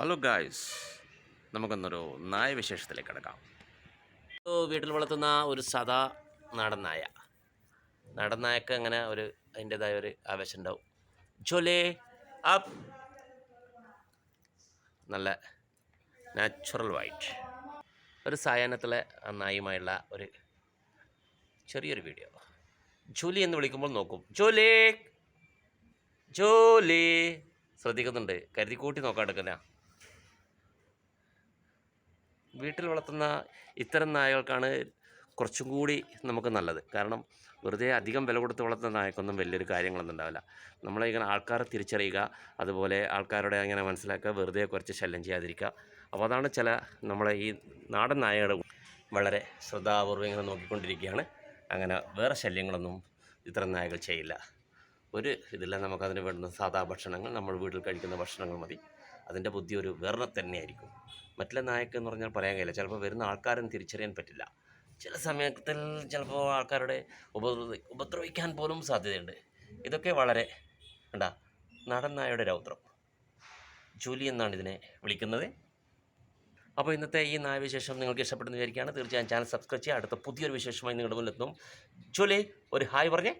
Hello guys നമുക്കൊന്നൊരു നായ വിശേഷത്തിലേക്ക് കിടക്കാം. വീട്ടിൽ വളർത്തുന്ന ഒരു സദാ നാടൻ നായ. നാടൻ നായക്ക് അങ്ങനെ ഒരു അതിന്റെതായ ഒരു ആവേശം ഉണ്ടാവും. ജോലേ അപ്പ് നല്ല നാച്ചുറൽ വൈറ്റ് ഒരു സായാഹ്നത്തിലെ നായുമായുള്ള ഒരു ചെറിയൊരു വീഡിയോ ജോലി എന്ന് വിളിക്കുമ്പോൾ നോക്കും. ജോലേ ജോലി. ശ്രദ്ധിക്കുന്നുണ്ട്. കരുതി കൂട്ടി നോക്കാൻ എടുക്കുന്ന വീട്ടിൽ വളർത്തുന്ന ഇത്തരം നായകൾക്കാണ് കുറച്ചും കൂടി നമുക്ക് നല്ലത്. കാരണം വെറുതെ അധികം വില കൊടുത്ത് വളർത്തുന്ന നായക്കൊന്നും വലിയൊരു കാര്യങ്ങളൊന്നും ഉണ്ടാവില്ല. നമ്മളെ ഇങ്ങനെ ആൾക്കാരെ തിരിച്ചറിയുക അതുപോലെ ആൾക്കാരുടെ അങ്ങനെ മനസ്സിലാക്കുക വെറുതെ കുറച്ച് ശല്യം ചെയ്യാതിരിക്കുക. അപ്പോൾ അതാണ് ചില നമ്മളെ ഈ നാടൻ നായയുടെ വളരെ ശ്രദ്ധാപൂർവം ഇങ്ങനെ നോക്കിക്കൊണ്ടിരിക്കുകയാണ്. അങ്ങനെ വേറെ ശല്യങ്ങളൊന്നും ഇത്തരം നായകൾ ചെയ്യില്ല. ഒരു ഇതില്ല നമുക്കതിന് വേണ്ടുന്ന സാധാ ഭക്ഷണങ്ങൾ നമ്മൾ വീട്ടിൽ കഴിക്കുന്ന ഭക്ഷണങ്ങൾ മതി. അതിന്റെ ബുദ്ധി ഒരു വേറെ തന്നെയായിരിക്കും. മറ്റുള്ള നായകൻ എന്ന് പറഞ്ഞാൽ പറയാൻ കഴിയില്ല. ചിലപ്പോൾ വരുന്ന ആൾക്കാരും തിരിച്ചറിയാൻ പറ്റില്ല. ചില സമയത്തിൽ ചിലപ്പോൾ ആൾക്കാരുടെ ഉപദ്രവി ഉപദ്രവിക്കാൻ പോലും സാധ്യതയുണ്ട്. ഇതൊക്കെ വളരെ എന്താ നടൻ നായയുടെ രൗദ്രം ജൂലി എന്നാണ് ഇതിനെ വിളിക്കുന്നത്. അപ്പോൾ ഇന്നത്തെ ഈ നായ വിശേഷം നിങ്ങൾക്ക് ഇഷ്ടപ്പെടുന്ന വിചാരിക്കുകയാണ്. തീർച്ചയായും ചാനൽ സബ്സ്ക്രൈബ് ചെയ്യുക. അടുത്ത പുതിയൊരു വിശേഷമായി നിങ്ങളുടെ മുന്നിലെത്തും ജൂലി ഒരു ഹായ് പറഞ്ഞേ.